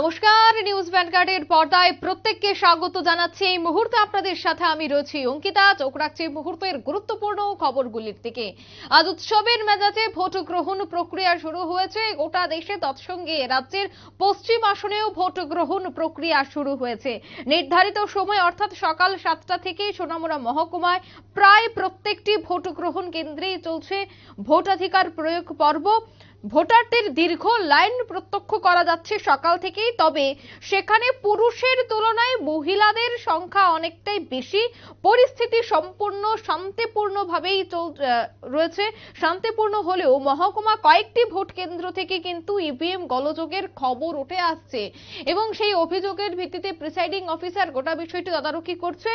নমস্কার, নিউজ ভ্যানগার্ডের পর্দায় প্রত্যেককে স্বাগত জানাচ্ছি। এই মুহূর্তে আপনাদের সাথে আমি রয়েছি অঙ্কিতা। চোখ রাখছি মুহূর্তের গুরুত্বপূর্ণ খবরগুলির দিকে। আজ উৎসবের মেজাজে ভোট গ্রহণ প্রক্রিয়া শুরু হয়েছে। গোটা দেশে তৎসঙ্গে রাজ্যের পশ্চিম আসনেও ভোট গ্রহণ প্রক্রিয়া শুরু হয়েছে। নির্ধারিত সময়, অর্থাৎ সকাল সাতটা থেকে সোনামুড়া মহকুমায় প্রায় প্রত্যেকটি ভোট গ্রহণ কেন্দ্রেই চলছে ভোটাধিকার প্রয়োগ পর্ব। ভোটারদের দীর্ঘ লাইন প্রত্যক্ষ করা যাচ্ছে সকাল থেকেই, তবে সেখানে পুরুষের তুলনায় মহিলাদের সংখ্যা অনেকটাই বেশি। পরিস্থিতি সম্পূর্ণ শান্তিপূর্ণভাবেই চল রয়েছে। শান্তিপূর্ণ হলেও মহকুমা কয়েকটি ভোট কেন্দ্র থেকে কিন্তু ইভিএম গোলযোগের খবর উঠে আসছে এবং সেই অভিযোগের ভিত্তিতে প্রিসাইডিং অফিসার গোটা বিষয়টি তদারকি করছে।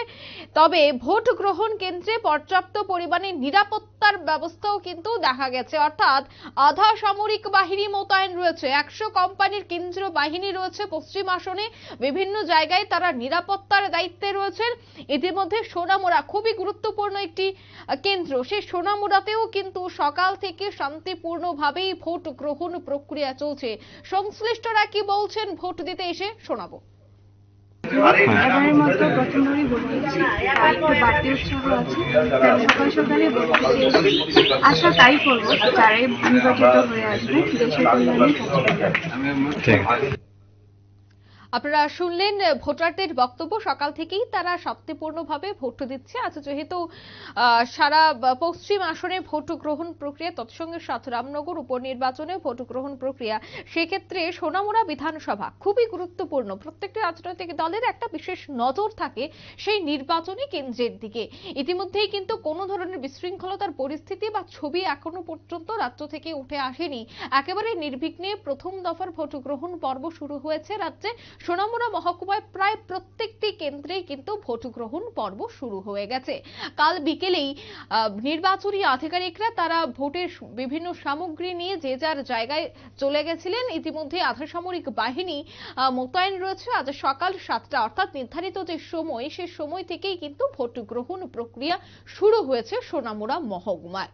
তবে ভোট গ্রহণ কেন্দ্রে পর্যাপ্ত পরিমাণে নিরাপত্তার ব্যবস্থাও কিন্তু দেখা গেছে। অর্থাৎ আধা সামরিক বাহিনী মোতায়েন রয়েছে একশো কোম্পানির কেন্দ্র বাহিনী রয়েছে পশ্চিম আসনে বিভিন্ন জায়গায় তারা নিরাপত্তার দায়িত্বে রয়েছেন ইতিমধ্যে সোনামুড়া খুবই গুরুত্বপূর্ণ একটি কেন্দ্র সেই সোনামুড়াতেও কিন্তু সকাল থেকে শান্তিপূর্ণভাবেই ভোট গ্রহণ প্রক্রিয়া চলছে সংশ্লিষ্টরা কি বলছেন ভোট দিতে এসে শোনাবো এবারের মতো প্রথমবারই ভোট দিচ্ছি তাই একটু বাড়তি উৎসাহ আছে তাই সকাল সকালে। আশা তাই করব, যারাই নির্বাচিত হয়ে আসবে, দেশের কল্যাণে ঠিক। আপনারা শুনলেন ভোটারদের বক্তব্য। সকাল থেকেই তারা শান্তিপূর্ণভাবে ভোট দিচ্ছে। আজ যেহেতু সারা পশ্চিম আসনে ভোট গ্রহণ প্রক্রিয়া, তৎসঙ্গে সাথ রামনগর উপনির্বাচনে ভোট গ্রহণ প্রক্রিয়া, সেক্ষেত্রে সোনামুড়া বিধানসভা খুবই গুরুত্বপূর্ণ। প্রত্যেকটি রাজনৈতিক দলের একটা বিশেষ নজর থাকে সেই নির্বাচনী কেন্দ্রের দিকে। ইতিমধ্যেই কিন্তু কোনো ধরনের বিশৃঙ্খলতার পরিস্থিতি বা ছবি এখনও পর্যন্ত রাজ্য থেকে উঠে আসেনি। একেবারে নির্বিঘ্নে প্রথম দফার ভোট গ্রহণ পর্ব শুরু হয়েছে রাজ্যে। সোনামুড়া মহকুমায় প্রায় প্রত্যেকটি কেন্দ্রেই কিন্তু ভোট গ্রহণ পর্ব শুরু হয়ে গেছে। কাল বিকেলেই নির্বাচনী আধিকারিকরা তারা ভোটের বিভিন্ন সামগ্রী নিয়ে যে যার জায়গায় চলে গেছিলেন, ইতিমধ্যে আধা সামরিক বাহিনী মোতায়েন রয়েছে। আজ সকাল সাতটা, অর্থাৎ নির্ধারিত যে সময়, সে সময় থেকেই কিন্তু ভোট গ্রহণ প্রক্রিয়া শুরু হয়েছে সোনামুড়া মহকুমায়।